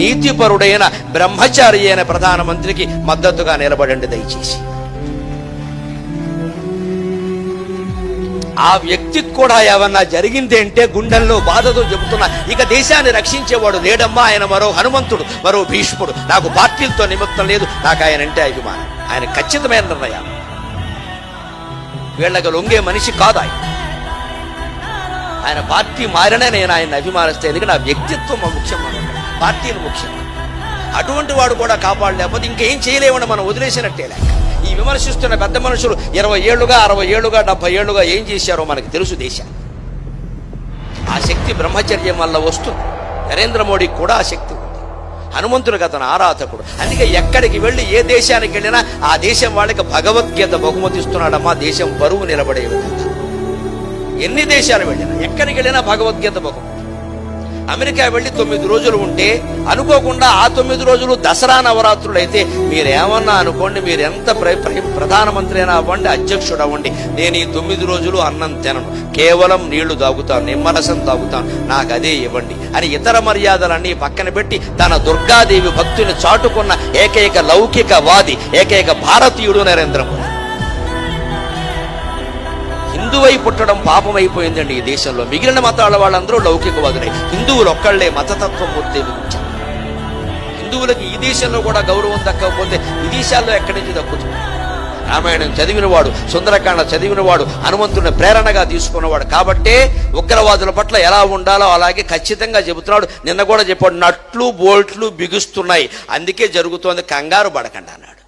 నీతిపరుడైన బ్రహ్మచారి అయిన ప్రధానమంత్రికి మద్దతుగా నిలబడండి దయచేసి. ఆ వ్యక్తికి కూడా ఏమన్నా జరిగింది అంటే గుండెల్లో బాధతో చెబుతున్నా ఇక దేశాన్ని రక్షించేవాడు లేడమ్మా ఆయన మరో హనుమంతుడు మరో భీష్ముడు. నాకు పార్టీలతో నిమిత్తం లేదు నాకు ఆయన అంటే అభిమానం. ఆయన ఖచ్చితమైన నిర్ణయాలు వీళ్ళకి లొంగే మనిషి కాదు ఆయన. ఆయన పార్టీ మారినా నేను ఆయన అభిమానిస్తే ఎందుకంటే నా వ్యక్తిత్వం ముఖ్యం పార్టీలు ముఖ్యం. అటువంటి వాడు కూడా కాపాడలేకపోతే ఇంకేం చేయలేమని మనం వదిలేసినట్టే లేక. ఈ విమర్శిస్తున్న పెద్ద మనుషులు ఇరవై ఏళ్ళుగా అరవై ఏళ్ళుగా డెబ్బై ఏళ్ళుగా ఏం చేశారో మనకు తెలుసు దేశం ఆ శక్తి బ్రహ్మచర్యం వల్ల వస్తుంది. నరేంద్ర మోడీకి కూడా ఆ శక్తి ఉంది. హనుమంతుడికి అతను ఆరాధకుడు. అందుకే ఎక్కడికి వెళ్ళి ఏ దేశానికి వెళ్ళినా ఆ దేశం వాళ్ళకి భగవద్గీత బహుమతి ఇస్తున్నాడమ్మా దేశం బరువు నిలబడే విధంగా. ఎన్ని దేశాలు వెళ్ళినా ఎక్కడికి వెళ్ళినా భగవద్గీత బహుమతి. అమెరికా వెళ్ళి తొమ్మిది రోజులు ఉంటే అనుకోకుండా ఆ తొమ్మిది రోజులు దసరా నవరాత్రులు అయితే మీరేమన్నా అనుకోండి మీరు ఎంత ప్ర- ప్రధానమంత్రి అయినా అవ్వండి అధ్యక్షుడు అవ్వండి నేను ఈ తొమ్మిది రోజులు అన్నం తినను. కేవలం నీళ్ళు తాగుతాను నిమ్మరసం తాగుతాను. నాకు అదే ఇవ్వండి అని ఇతర మర్యాదలన్నీ పక్కన పెట్టి తన దుర్గాదేవి భక్తుని చాటుకున్న ఏకైక లౌకికవాది ఏకైక భారతీయుడు నరేంద్ర మోదీ హిందువై పుట్టడం అయిపోయిందండి ఈ దేశంలో. మిగిలిన మతాల వాళ్ళందరూ లౌకికవాదులే. హిందువులు ఒక్కళ్ళే మతతత్వం పూర్తి హిందువులకు హిందువులకి ఈ దేశంలో కూడా గౌరవం దక్కకపోతే విదేశాల్లో ఎక్కడి నుంచి దక్కుతుంది? రామాయణం చదివినవాడు సుందరకాండ చదివినవాడు హనుమంతుడిని ప్రేరణగా తీసుకున్నవాడు. కాబట్టే ఉగ్రవాదుల పట్ల ఎలా ఉండాలో అలాగే ఖచ్చితంగా చెబుతున్నాడు. నిన్న కూడా చెప్పాడు నట్లు బోల్ట్లు బిగుస్తున్నాయి. అందుకే జరుగుతోంది కంగారు పడకండి అన్నాడు.